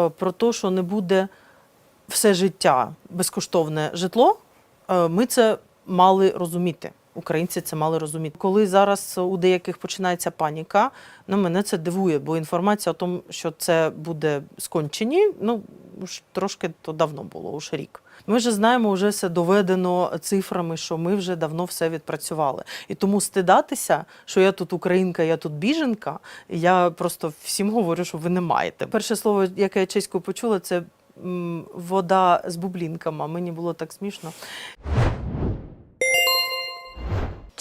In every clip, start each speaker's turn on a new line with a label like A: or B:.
A: е, про те, що не буде все життя безкоштовне житло, е, ми це мали розуміти. Українці це мали розуміти. Коли зараз у деяких починається паніка, ну мене це дивує, бо інформація о тому, що це буде скончені, ну трошки то давно було, уж рік. Ми вже знаємо, вже все доведено цифрами, що ми вже давно все відпрацювали. І тому стидатися, що я тут українка, я тут біженка. Я просто всім говорю, що ви не маєте. Перше слово, яке я чеською почула, це вода з бублінками. Мені було так смішно.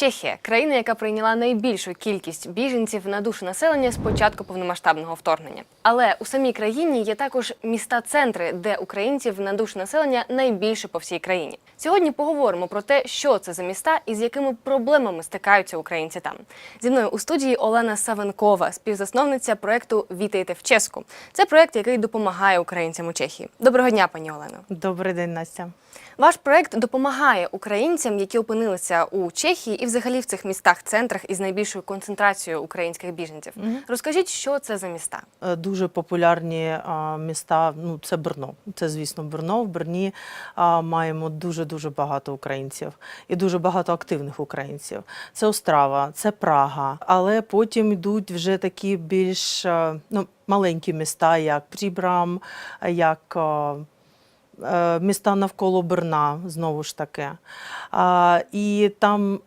B: Чехія країна, яка прийняла найбільшу кількість біженців на душу населення з початку повномасштабного вторгнення. Але у самій країні є також міста-центри, де українців на душу населення найбільше по всій країні. Сьогодні поговоримо про те, що це за міста і з якими проблемами стикаються українці там. Зі мною у студії Олена Савенкова, співзасновниця проекту Вітайте в Ческу. Це проект, який допомагає українцям у Чехії. Доброго дня, пані Олено.
A: Добрий день, Настя.
B: Ваш проект допомагає українцям, які опинилися у Чехії і взагалі в цих містах-центрах із найбільшою концентрацією українських біженців. Розкажіть, що це за міста?
A: Е, Дуже популярні міста. Ну, це Брно. Це, звісно, Брно. В Брні а, маємо дуже дуже багато українців і дуже багато активних українців. Це Острава, це Прага. Але потім йдуть вже такі більш ну, маленькі міста, як Прібрам, як. Е, Міста навколо Берна, знову ж таки. І там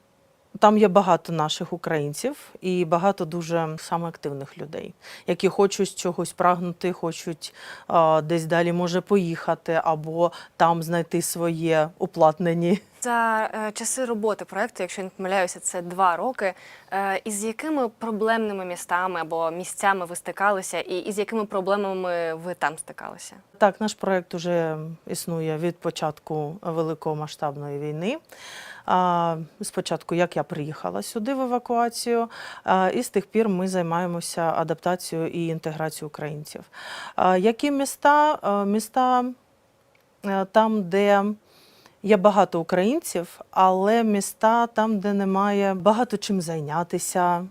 A: там є багато наших українців і багато дуже саме активних людей, які хочуть чогось прагнути, хочуть а, десь далі може поїхати або там знайти своє уплатнені.
B: За е, часи роботи проекту, якщо я не помиляюся, це два роки. Е, із якими проблемними містами або місцями ви стикалися, і із якими проблемами ви там стикалися?
A: Так, наш проект уже існує від початку великомасштабної війни. Спочатку, як я приїхала сюди в евакуацію, і з тих пір ми займаємося адаптацією і інтеграцією українців. Які міста? Міста е, там, де Є багато українців, але міста там, де немає багато чим зайнятися.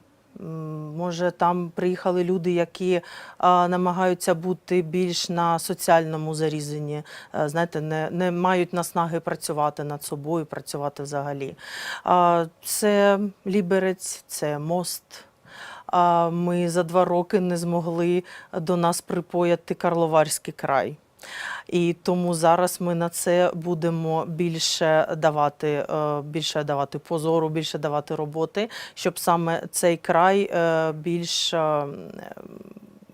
A: Може, там приїхали люди, які а, намагаються бути більш на соціальному зарізанні, а, знаєте, не, не мають наснаги працювати над собою, працювати взагалі. А, це Ліберець, це мост. А, ми за два роки не змогли до нас припояти Карловарський край. І тому зараз ми на це будемо більше давати, е, більше давати позору, більше давати роботи, щоб саме цей край е, більш е,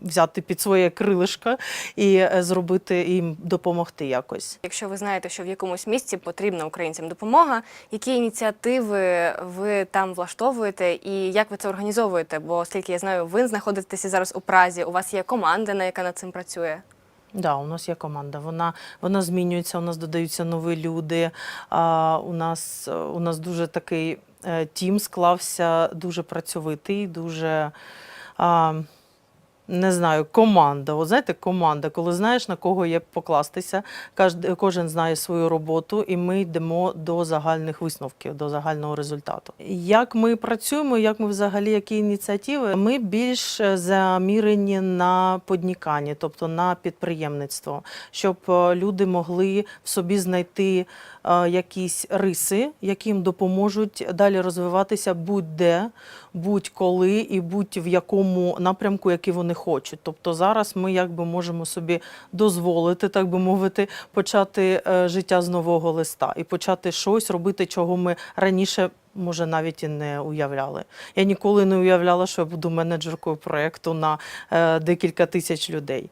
A: взяти під своє крилишко і зробити їм допомогти якось.
B: Якщо ви знаєте, що в якомусь місці потрібна українцям допомога, які ініціативи ви там влаштовуєте і як ви це організовуєте? Бо оскільки я знаю, ви знаходитеся зараз у Празі, у вас є команда, на яка над цим працює.
A: Да, у нас є команда. Вона, вона змінюється, у нас додаються нові люди. А, у, нас, е, у нас дуже такий е, тім склався, дуже працьовитий, дуже. А, не знаю, команда. От знаєте, команда, коли знаєш на кого є покластися, кожен, знає свою роботу, і ми йдемо до загальних висновків, до загального результату. Як ми працюємо, як ми взагалі, які ініціативи? Ми більш замірені на поднікання, тобто на підприємництво, щоб е, люди могли в собі знайти е, якісь риси, які їм допоможуть далі розвиватися будь-де, будь-коли і будь-в якому напрямку, який вони хочуть. Тобто зараз ми якби можемо собі дозволити, так би мовити, почати е, життя з нового листа і почати щось робити, чого ми раніше. Може, навіть і не уявляли. Я ніколи не уявляла, що я буду менеджеркою проєкту на е, декілька тисяч людей.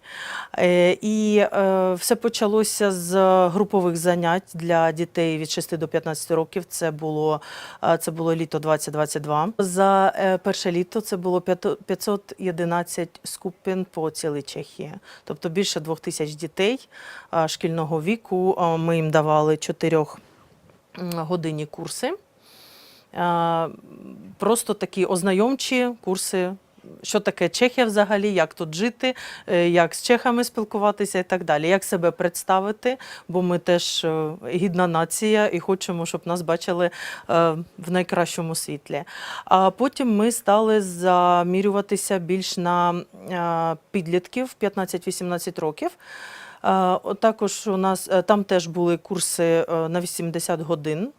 A: Е, і е, все почалося з групових занять для дітей від 6 до 15 років. Це було, е, це було літо 2022. За е, перше літо це було 511 скупин по цілій Чехії. Тобто більше двох тисяч дітей шкільного віку. Ми їм давали чотирьох годинні курси. Просто такі ознайомчі курси що таке Чехія взагалі, як тут жити, е, як з чехами спілкуватися і так далі, як себе представити, бо ми теж е, гідна нація і хочемо, щоб нас бачили е, в найкращому світлі. А потім ми стали замірюватися більш на підлітків 15-18 років. Також у нас там теж були курси на 80 годин,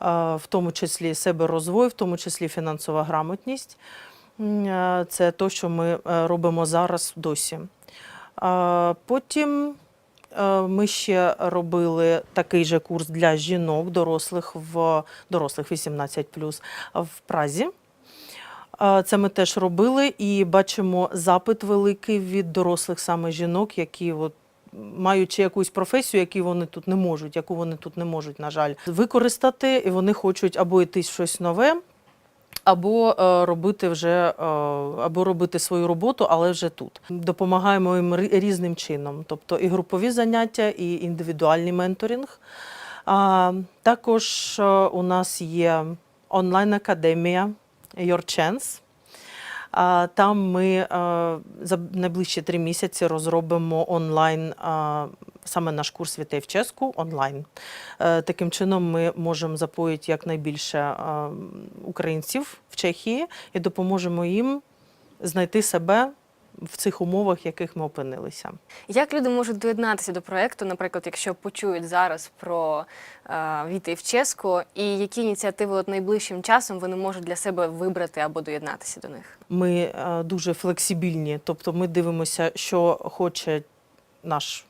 A: в тому числі себерозвой, в тому числі фінансова грамотність. Е, Це те, що ми е, робимо зараз досі. Потім е, ми ще робили такий же курс для жінок, дорослих в дорослих 18 в Празі. Це ми теж робили і бачимо запит великий від дорослих саме жінок, які от маючи якусь професію, яку вони тут не можуть, яку вони тут не можуть, на жаль, використати, і вони хочуть або йти щось нове, або е, робити вже е, або робити свою роботу, але вже тут. Допомагаємо їм різним чином, тобто і групові заняття, і індивідуальний менторинг. А, також е, у нас є онлайн-академія Your Chance. Там ми за найближчі три місяці розробимо онлайн саме наш курс «Вітей в Ческу» онлайн. Е, Таким чином ми можемо запоїти якнайбільше українців в Чехії і допоможемо їм знайти себе в цих умовах, в яких ми опинилися.
B: Як люди можуть доєднатися до проекту, наприклад, якщо почують зараз про е, війти в Ческу, і які ініціативи от найближчим часом вони можуть для себе вибрати або доєднатися до них?
A: Ми е, дуже флексибільні, тобто ми дивимося, що хоче наш.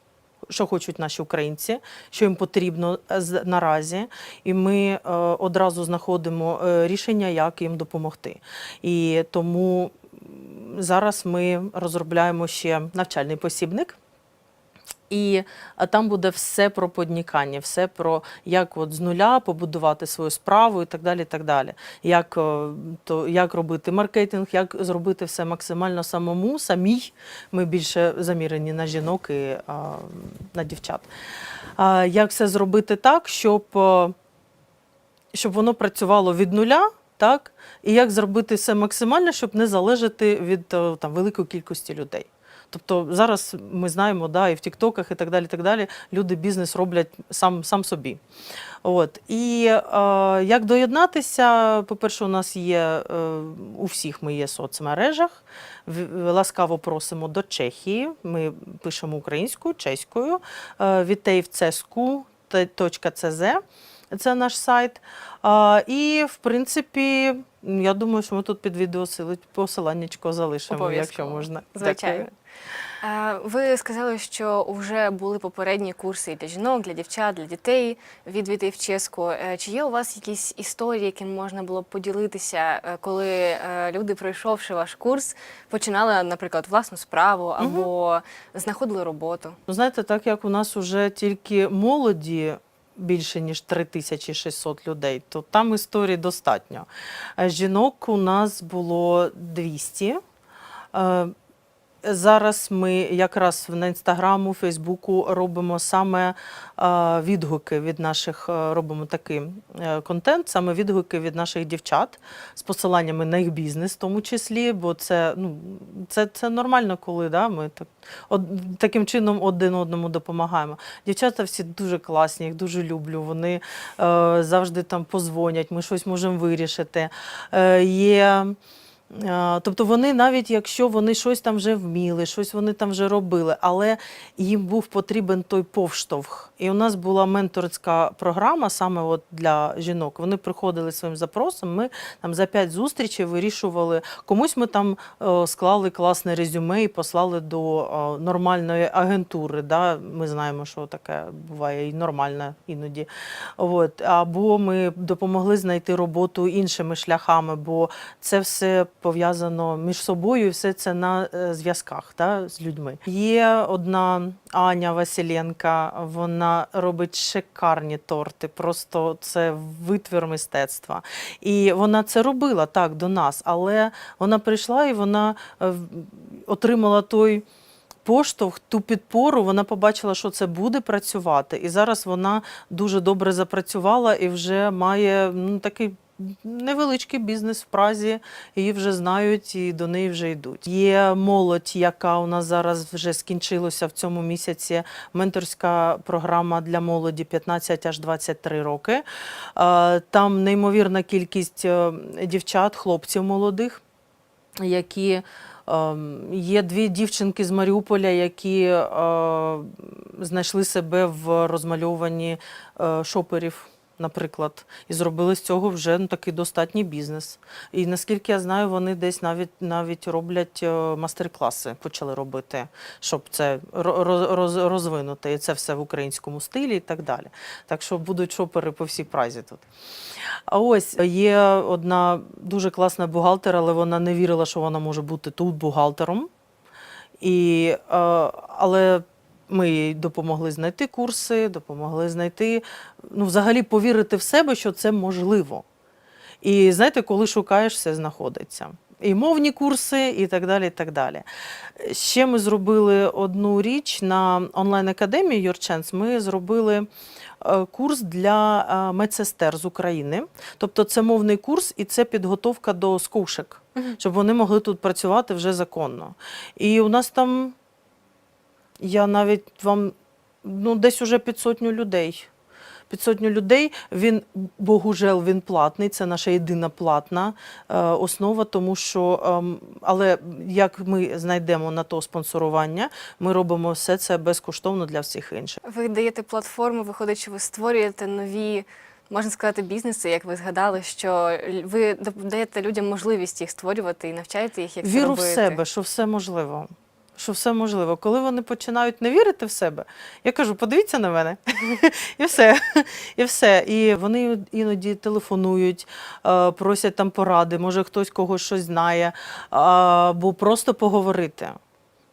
A: Що хочуть наші українці, що їм потрібно е, наразі, і ми е, одразу знаходимо е, рішення, як їм допомогти. І тому зараз ми розробляємо ще навчальний посібник. І там буде все про поднікання, все про як от з нуля побудувати свою справу і так далі. так далі. Як, е, то, як робити маркетинг, як зробити все максимально самому, самій. Ми більше замірені на жінок і а, на дівчат. А, як все зробити так, щоб, е, щоб воно працювало від нуля, так? І як зробити все максимально, щоб не залежати від е, там, великої кількості людей. Тобто зараз ми знаємо, да, і в Тіктоках, і так далі, так далі, люди бізнес роблять сам, сам собі. От. І е, як доєднатися, по-перше, у нас є е, у всіх ми є соцмережах. Ласкаво просимо до Чехії. Ми пишемо українською, чеською, е, vitejvcesku.cz. Це наш сайт. І, в принципі, я думаю, що ми тут під відео посиланнячко залишимо, якщо можна.
B: Звичайно.
A: Дякую.
B: Ви сказали, що вже були попередні курси і для жінок, для дівчат, для дітей від «Війти в Ческу». Е, Чи є у вас якісь історії, яким можна було б поділитися, е, коли е, люди, пройшовши ваш курс, починали, наприклад, власну справу або знаходили роботу?
A: Ну, знаєте, так як у нас вже тільки молоді більше ніж 3600 людей, то там історій достатньо. Е, Жінок у нас було 200. Зараз ми якраз на інстаграму, Фейсбуку робимо саме е, відгуки від наших, е, робимо такий е, контент, саме відгуки від наших дівчат з посиланнями на їх бізнес, в тому числі, бо це, ну, це, це нормально, коли да, ми так, од, таким чином один одному допомагаємо. Дівчата всі дуже класні, їх дуже люблю. Вони е, завжди там позвонять, ми щось можемо вирішити. Е, є Тобто вони навіть якщо вони щось там вже вміли, щось вони там вже робили, але їм був потрібен той повштовх. І у нас була менторська програма саме от для жінок. Вони приходили своїм запросом. Ми там за п'ять зустрічей вирішували. Комусь ми там е, склали класне резюме і послали до е, нормальної агентури. Да? Ми знаємо, що таке буває і нормальне іноді. От. Або ми допомогли знайти роботу іншими шляхами, бо це все пов'язано між собою, і все це на е, зв'язках да, з людьми. Є одна Аня Василенка, вона робить шикарні торти, просто це витвір мистецтва. І вона це робила так до нас, але вона прийшла і вона е, отримала той поштовх, ту підпору, вона побачила, що це буде працювати. І зараз вона дуже добре запрацювала і вже має ну, такий невеличкий бізнес в Празі, її вже знають і до неї вже йдуть. Є молодь, яка у нас зараз вже скінчилася в цьому місяці. Менторська програма для молоді 15 аж 23 роки. Там неймовірна кількість е, дівчат, хлопців молодих, які ем, є дві дівчинки з Маріуполя, які е, знайшли себе в розмальовуванні е, шоперів. Наприклад, і зробили з цього вже ну, такий достатній бізнес. І наскільки я знаю, вони десь навіть навіть роблять е, мастер-класи, почали робити, щоб це роз, роз, розвинути. І це все в українському стилі і так далі. Так що будуть шопери по всій празі тут. А ось є одна дуже класна бухгалтер, але вона не вірила, що вона може бути тут бухгалтером. І, е, але ми їй допомогли знайти курси, допомогли знайти, ну, взагалі повірити в себе, що це можливо. І знаєте, коли шукаєш, все знаходиться. І мовні курси, і так далі. і так далі. Ще ми зробили одну річ на онлайн-академії Chance. Ми зробили е, курс для е, медсестер з України. Тобто це мовний курс і це підготовка до скушек, щоб вони могли тут працювати вже законно. І у нас там, я навіть вам, ну, десь уже під сотню людей. Під сотню людей він богужел, він платний. Це наша єдина платна е, основа, тому що ем, але як ми знайдемо на то спонсорування, ми робимо все це безкоштовно для всіх інших.
B: Ви даєте платформу, виходить, що ви створюєте нові, можна сказати, бізнеси, як ви згадали, що ви даєте людям можливість їх створювати і навчаєте їх, як це
A: Віру в себе, що все можливо. Що все можливо. Коли вони починають не вірити в себе, я кажу, подивіться на мене. і все. І все. І вони іноді телефонують, е, просять там поради, може хтось когось щось знає, або просто поговорити.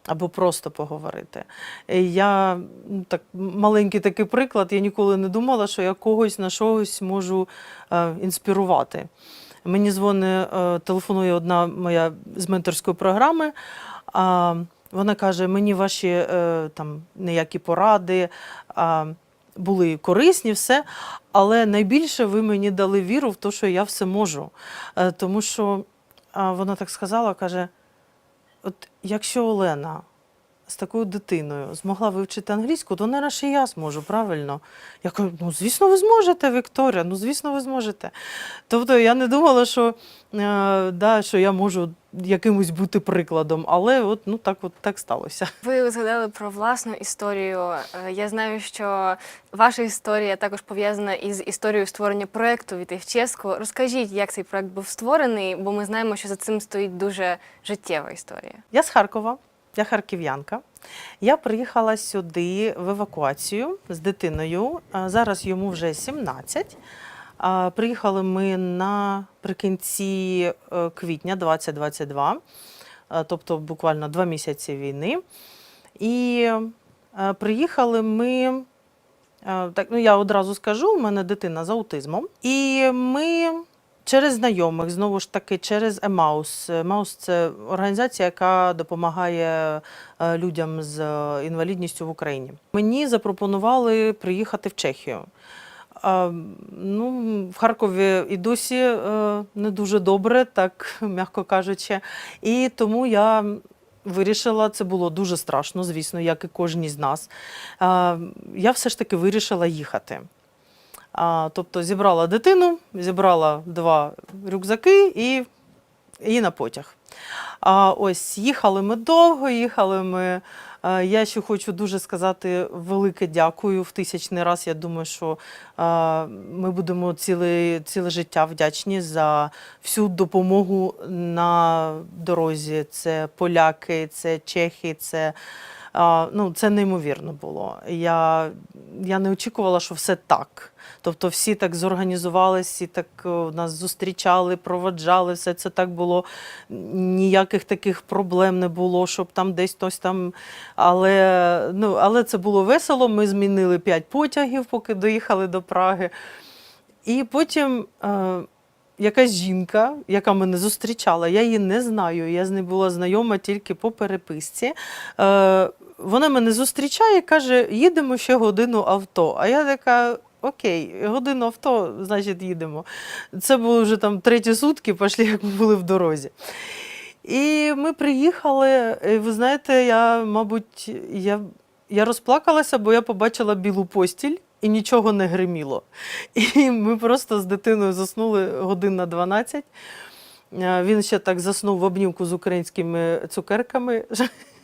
A: Або просто поговорити. Е, Я ну, так маленький такий приклад. Я ніколи не думала, що я когось на щось можу е, інспірувати. Мені дзвонить, е, телефонує одна моя з менторської програми. А вона каже: мені ваші е, там ніякі поради а, були корисні, все. Але найбільше ви мені дали віру в те, що я все можу. Е, тому що а, вона так сказала, каже: от якщо Олена з такою дитиною змогла вивчити англійську, то наразі і я зможу, правильно? Я кажу, ну звісно, ви зможете, Вікторія, ну звісно, ви зможете. Тобто я не думала, що, е, да, що я можу якимось бути прикладом, але от ну так от так сталося.
B: Ви згадали про власну історію. Е, Я знаю, що ваша історія також пов'язана із історією створення проекту «Віти в Розкажіть, як цей проект був створений, бо ми знаємо, що за цим стоїть дуже життєва історія.
A: Я з Харкова, я харків'янка. Я приїхала сюди в евакуацію з дитиною. Зараз йому вже 17. Приїхали ми наприкінці е, квітня 2022, е, тобто буквально два місяці війни. І е, приїхали ми. Так, ну я одразу скажу, у мене дитина з аутизмом. І ми через знайомих, знову ж таки, через Емаус. Емаус це організація, яка допомагає людям з інвалідністю в Україні. Мені запропонували приїхати в Чехію. Ну, в Харкові і досі е, не дуже добре, так м'яко кажучи. І тому я вирішила, це було дуже страшно, звісно, як і кожній з нас. Я все ж таки вирішила їхати. Тобто зібрала дитину, зібрала два рюкзаки і, і на потяг. А ось їхали ми довго, їхали ми. Е, Я ще хочу дуже сказати велике дякую в тисячний раз. Я думаю, що е, ми будемо ціле, ціле життя вдячні за всю допомогу на дорозі. Це поляки, це чехи, це. Ну, це неймовірно було. Я, я не очікувала, що все так. Тобто всі так зорганізувалися, так нас зустрічали, проводжали, все це так було. Ніяких таких проблем не було, щоб там десь хтось там. Але, ну, але це було весело. Ми змінили п'ять потягів, поки доїхали до Праги. І потім е, якась жінка, яка мене зустрічала, я її не знаю. Я з нею була знайома тільки по переписці. Е, вона мене зустрічає і каже: їдемо ще годину авто. А я така. окей, годину авто, значить, їдемо. Це були вже там треті сутки, пішли, як ми були в дорозі. І ми приїхали, і ви знаєте, я, мабуть, я, я розплакалася, бо я побачила білу постіль і нічого не гриміло. І ми просто з дитиною заснули годин на 12. Е, Він ще так заснув в обнімку з українськими цукерками.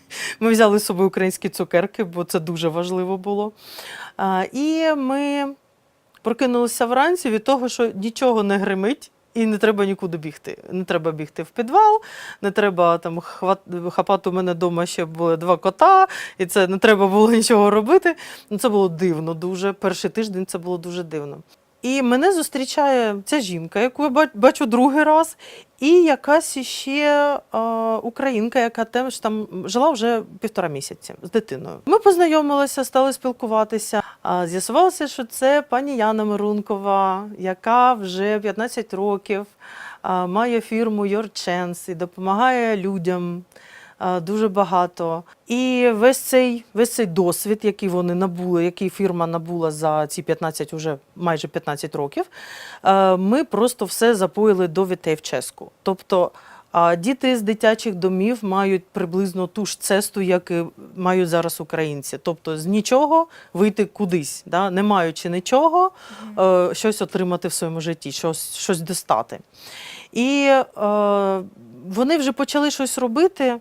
A: Ми взяли з собою українські цукерки, бо це дуже важливо було. І ми прокинулися вранці від того, що нічого не гримить. І не треба нікуди бігти. Не треба бігти в підвал, не треба там хапати у мене вдома ще були два кота, і це не треба було нічого робити. Ну, це було дивно дуже. Перший тиждень це було дуже дивно. І мене зустрічає ця жінка, яку я бачу другий раз, і якась іще е, українка, яка теж там жила вже півтора місяці з дитиною. Ми познайомилися, стали спілкуватися. З'ясувалося, що це пані Яна Мирункова, яка вже 15 років має фірму Your Chance і допомагає людям. А, Дуже багато. І весь цей, весь цей досвід, який вони набули, який фірма набула за ці 15, уже майже 15 років, е, ми просто все запоїли до дітей в Ческу. Тобто а діти з дитячих домів мають приблизно ту ж цесту, як і мають зараз українці. Тобто з нічого вийти кудись, да? не маючи нічого, е, щось отримати в своєму житті, щось, щось достати. І е, вони вже почали щось робити.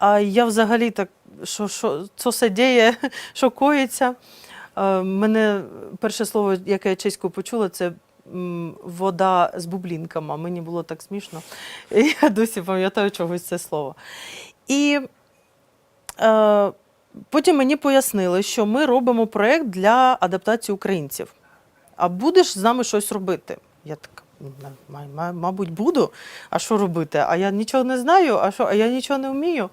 A: А я взагалі так, що, що це все діє, що. Е, мене перше слово, яке я чеською почула, це вода з бублінками. Мені було так смішно. Я досі пам'ятаю чогось це слово. І е, потім мені пояснили, що ми робимо проєкт для адаптації українців. А будеш з нами щось робити? Я така. «Ну, ма- ма- Мабуть, буду. А що робити? А я нічого не знаю, а що, а я нічого не вмію.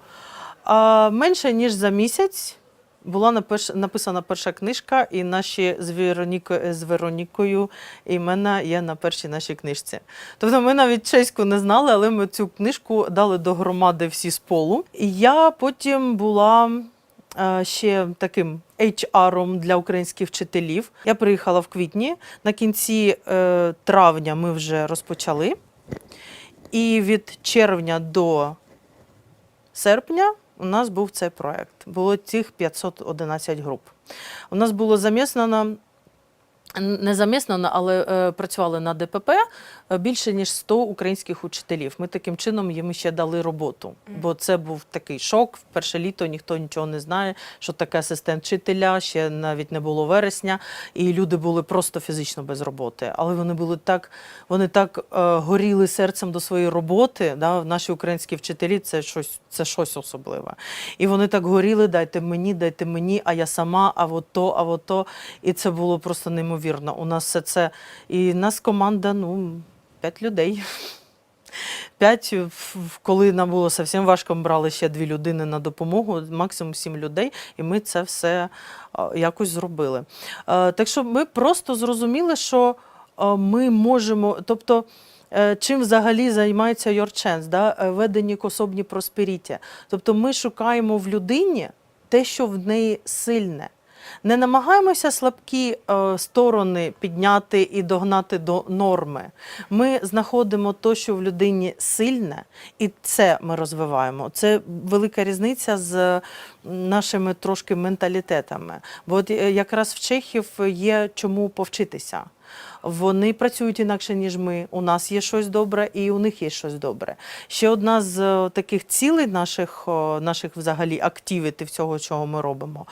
A: А менше ніж за місяць була написана перша книжка, і наші з Веронікою, з Веронікою імена є на першій нашій книжці. Тобто ми навіть чеську не знали, але ми цю книжку дали до громади всі з полу. І я потім була ще таким HR-ом для українських вчителів. Я приїхала в квітні. На кінці е, травня ми вже розпочали. І від червня до серпня у нас був цей проект. Було цих 511 груп. У нас було заміснено, не заміснено, але е, працювали на ДПП е, більше ніж 100 українських учителів. Ми таким чином їм ще дали роботу, бо це був такий шок. В перше літо ніхто нічого не знає, що таке асистент вчителя, ще навіть не було вересня, і люди були просто фізично без роботи. Але вони були так, вони так е, горіли серцем до своєї роботи. Да? Наші українські вчителі це щось, це щось особливе. І вони так горіли, дайте мені, дайте мені, а я сама, а от то, а от то. І це було просто неймовірно. У нас все це. І нас команда, ну, п'ять людей. П'ять, коли нам було зовсім важко, ми брали ще дві людини на допомогу, максимум сім людей, і ми це все якось зробили. Е, Так що ми просто зрозуміли, що е, ми можемо, тобто. е, Чим взагалі займається Your Chance, да? е, ведені особні просперіті. Тобто ми шукаємо в людині те, що в неї сильне. Не намагаємося слабкі е, сторони підняти і догнати до норми. Ми знаходимо те, що в людині сильне, і це ми розвиваємо. Це велика різниця з нашими трошки менталітетами. Бо от е, якраз в чехів є чому повчитися. Вони працюють інакше, ніж ми. У нас є щось добре, і у них є щось добре. Ще одна з е, таких цілей наших, наших взагалі активіти всього, чого ми робимо,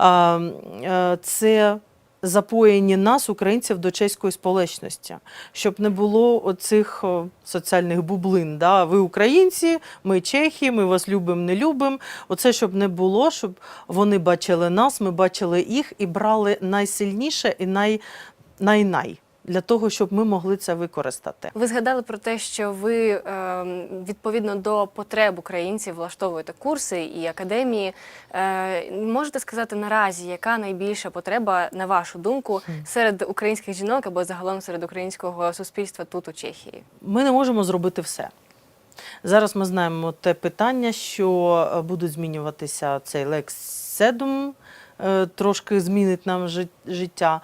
A: е, це запоєння нас, українців, до чеської сполечності, щоб не було оцих соціальних бублин. Да? Ви українці, ми чехи, ми вас любимо, не любимо. Оце щоб не було, щоб вони бачили нас, ми бачили їх і брали найсильніше і най, най-най для того, щоб ми могли це використати.
B: Ви згадали про те, що ви е, відповідно до потреб українців влаштовуєте курси і академії. Е, можете сказати наразі, яка найбільша потреба, на вашу думку, серед українських жінок або загалом серед українського суспільства тут у Чехії?
A: Ми не можемо зробити все. Зараз ми знаємо те питання, що е, буде змінюватися цей Лекс Седум, трошки змінить нам жи- життя.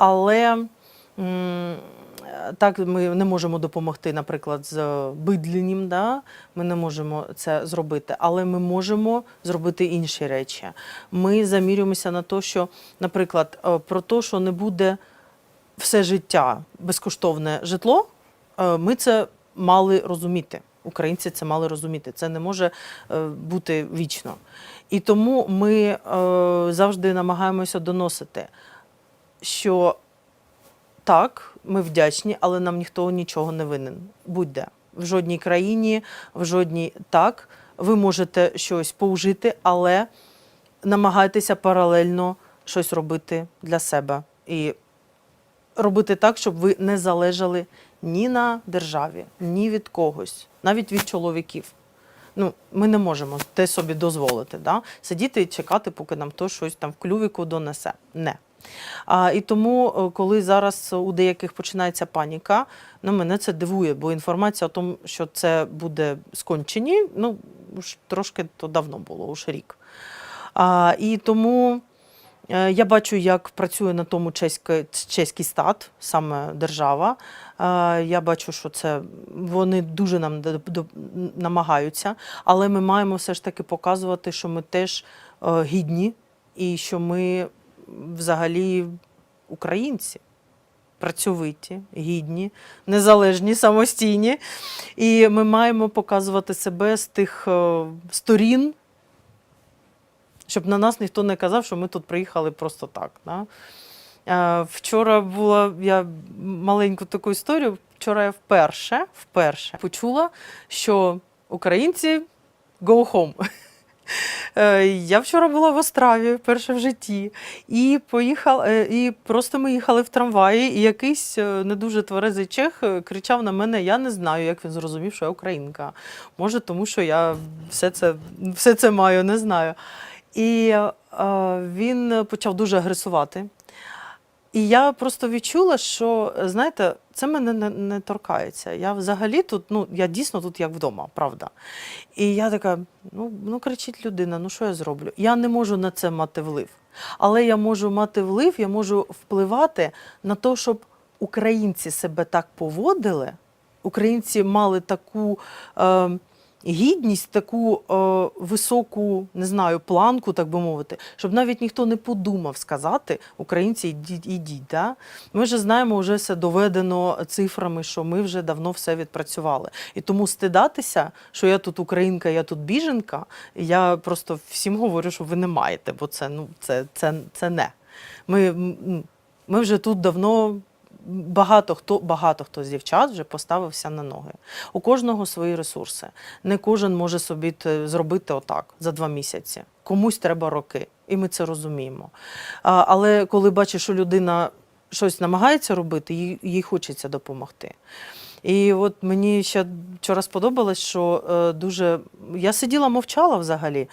A: Але так ми не можемо допомогти, наприклад, з бидленням, да? ми не можемо це зробити, але ми можемо зробити інші речі. Ми замірюємося на те, що, наприклад, е, про те, що не буде все життя безкоштовне житло, е, ми це мали розуміти. Українці це мали розуміти. Це не може е, бути вічно. І тому ми завжди намагаємося доносити, що так, ми вдячні, але нам ніхто нічого не винен. Будь-де. В жодній країні, в жодній так. Ви можете щось поужити, але намагайтеся паралельно щось робити для себе. І робити так, щоб ви не залежали ні на державі, ні від когось, навіть від чоловіків. Ну, ми не можемо те собі дозволити, да? сидіти і чекати, поки нам хтось щось там в клювіку донесе. Не. А, і тому, е, коли зараз у деяких починається паніка, ну, мене це дивує, бо інформація о тому, що це буде скончені, ну, уж трошки то давно було, уж рік. А, і тому Е, Я бачу, як працює на тому чеський, чеський стат, саме держава. Я бачу, що це вони дуже нам намагаються, але ми маємо все ж таки показувати, що ми теж е, гідні і що ми взагалі українці. Працьовиті, гідні, незалежні, самостійні. І ми маємо показувати себе з тих е, сторін, щоб на нас ніхто не казав, що ми тут приїхали просто так. Да? Е, Вчора була я маленьку таку історію. Вчора я вперше, вперше почула, що українці go home. Е, Я вчора була в Остраві, перше в житті, і поїхала, е, і просто ми їхали в трамваї, і якийсь е, не дуже тверезий чех кричав на мене: Я не знаю, як він зрозумів, що я українка. Може, тому що я все це, все це маю, не знаю. І е, він почав дуже агресувати. І я просто відчула, що знаєте, це мене не, не торкається. Я взагалі тут, ну я дійсно тут як вдома, правда. І я така: ну, ну кричить людина, ну що я зроблю? Я не можу на це мати вплив. Але я можу мати вплив, я можу впливати на те, щоб українці себе так поводили, українці мали таку. Е, Гідність, таку е, високу, не знаю, планку, так би мовити, щоб навіть ніхто не подумав сказати українці, ідіть, ідіть. Да? Ми вже знаємо, вже все доведено цифрами, що ми вже давно все відпрацювали. І тому стидатися, що я тут українка, я тут біженка, я просто всім говорю, що ви не маєте, бо це, ну, це, це, це не. Ми, ми вже тут давно. Багато хто, багато хто з дівчат вже поставився на ноги. У кожного свої ресурси. Не кожен може собі зробити отак за два місяці. Комусь треба роки, і ми це розуміємо. Але коли бачиш, що людина щось намагається робити, їй, їй хочеться допомогти. І от мені ще вчора сподобалось, що е, дуже я сиділа, мовчала взагалі.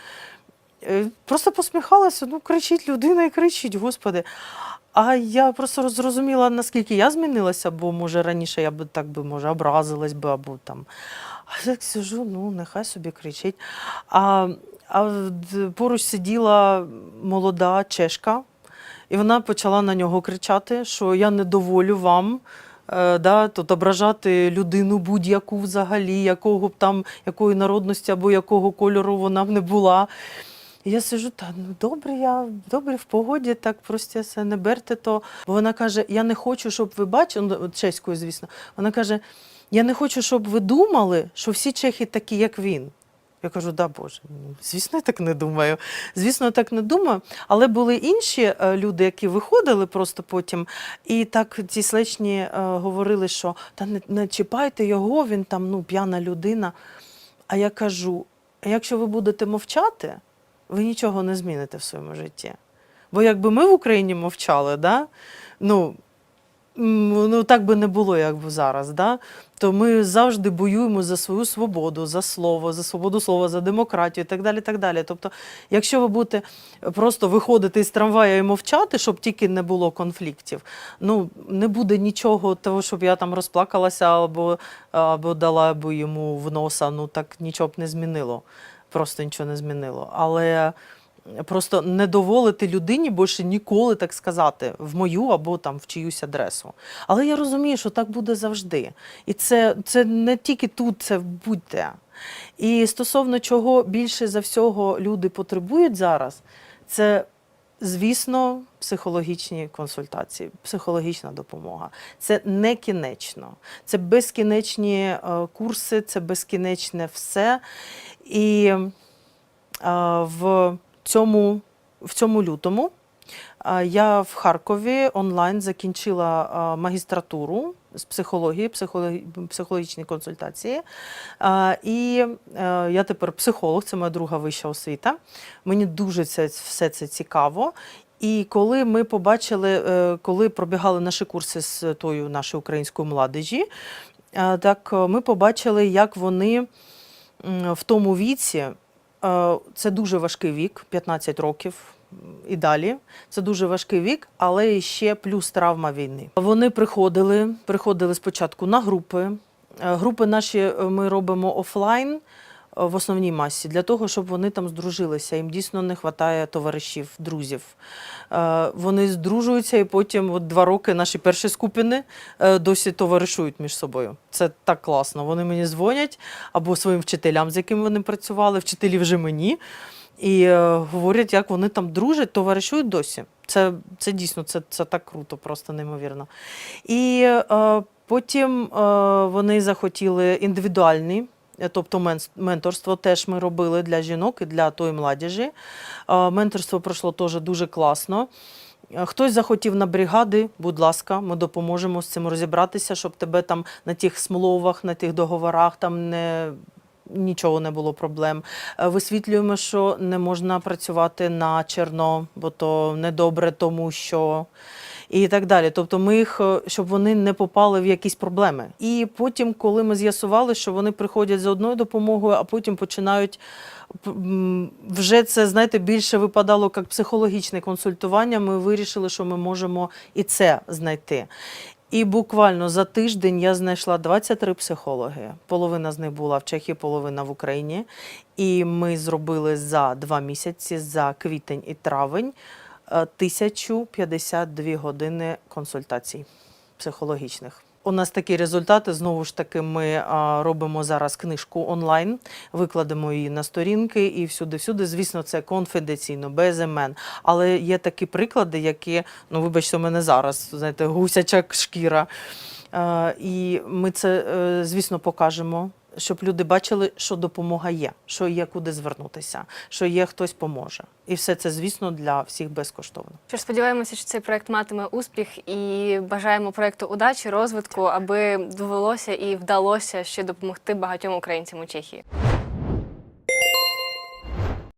A: Е, Просто посміхалася, ну кричить людина і кричить, господи. А я просто зрозуміла, наскільки я змінилася, бо може раніше я би так би може образилась би або там. А я так сижу, ну нехай собі кричить. А, а поруч сиділа молода чешка, і вона почала на нього кричати, що я не доволю вам. е, Да, тут ображати людину будь-яку взагалі, якого б там, якої народності або якого кольору вона б не була. Я сижу, та ну добре, я добре в погоді, так просто все не берте то. Бо вона каже: Я не хочу, щоб ви бачили, ну, чеською, звісно. Вона каже: Я не хочу, щоб ви думали, що всі чехи такі, як він. Я кажу, да Боже, ну, звісно, я так не думаю. Звісно, я так не думаю. Але були інші е, люди, які виходили просто потім, і так ці слечні е, говорили, що та не, не чіпайте його, він там ну, п'яна людина. А я кажу: «А якщо ви будете мовчати, ви нічого не зміните в своєму житті. Бо якби ми в Україні мовчали, да? ну, ну так би не було, як зараз, да? то ми завжди боюємо за свою свободу, за слово, за свободу слова, за демократію і так далі. так далі. Тобто, якщо ви будете просто виходити з трамвая і мовчати, щоб тільки не було конфліктів, ну не буде нічого того, щоб я там розплакалася або, або дала б йому в носа, ну так нічого б не змінило. Просто нічого не змінило. Але просто не дозволити людині більше ніколи так сказати в мою або там в чиюсь адресу. Але я розумію, що так буде завжди. І це, це не тільки тут, це будь-де. І стосовно чого більше за всього люди потребують зараз, це, звісно, психологічні консультації, психологічна допомога. Це не кінечно. Це безкінечні е, курси, це безкінечне все. І в цьому, в цьому лютому я в Харкові онлайн закінчила магістратуру з психології, психологі- психологічні консультації. І е, я тепер психолог, це моя друга вища освіта. Мені дуже це, все це цікаво. І коли ми побачили, е, коли пробігали наші курси з тою нашою українською младежі, е, так ми побачили, як вони в тому віці, е, це дуже важкий вік, 15 років і далі. Це дуже важкий вік, але ще плюс травма війни. Вони приходили, приходили спочатку на групи. Е, Групи наші е, ми робимо офлайн в основній масі для того, щоб вони там здружилися. Їм дійсно не вистачає товаришів, друзів. Е, Вони здружуються і потім от два роки наші перші скупини е, досі товаришують між собою. Це так класно. Вони мені дзвонять або своїм вчителям, з якими вони працювали, вчителі вже мені. І е, говорять, як вони там дружать, товаришують досі. Це, це дійсно це, це так круто, просто неймовірно. І е, потім е, вони захотіли індивідуальні, тобто менторство теж ми робили для жінок і для тої младіжі. Менторство пройшло теж дуже класно. Хтось захотів на бригади, будь ласка, ми допоможемо з цим розібратися, щоб тебе там на тих смловах, на тих договорах там не. Нічого не було проблем. Е, Висвітлюємо, що не можна працювати на черно, бо то недобре, тому що і так далі. Тобто, ми їх, е, щоб вони не попали в якісь проблеми. І потім, коли ми з'ясували, що вони приходять за одною допомогою, а потім починають вже це, знаєте, більше випадало як психологічне консультування. Ми вирішили, що ми можемо і це знайти. І буквально за тиждень я знайшла 23 психологи. Половина з них була в Чехії, половина в Україні. І ми зробили за два місяці, за квітень і травень, 1052 години консультацій психологічних. У нас такі результати. Знову ж таки, ми робимо зараз книжку онлайн, викладемо її на сторінки і всюди-всюди. Звісно, це конфіденційно, без імен. Але є такі приклади, які, ну вибачте, у мене зараз, знаєте, гусяча шкіра. І ми це, е, звісно, покажемо, щоб люди бачили, що допомога є, що є куди звернутися, що є хтось поможе. І все це, звісно, для всіх безкоштовно.
B: Що ж, сподіваємося, що цей проект матиме успіх і бажаємо проекту удачі, розвитку, аби довелося і вдалося ще допомогти багатьом українцям у Чехії.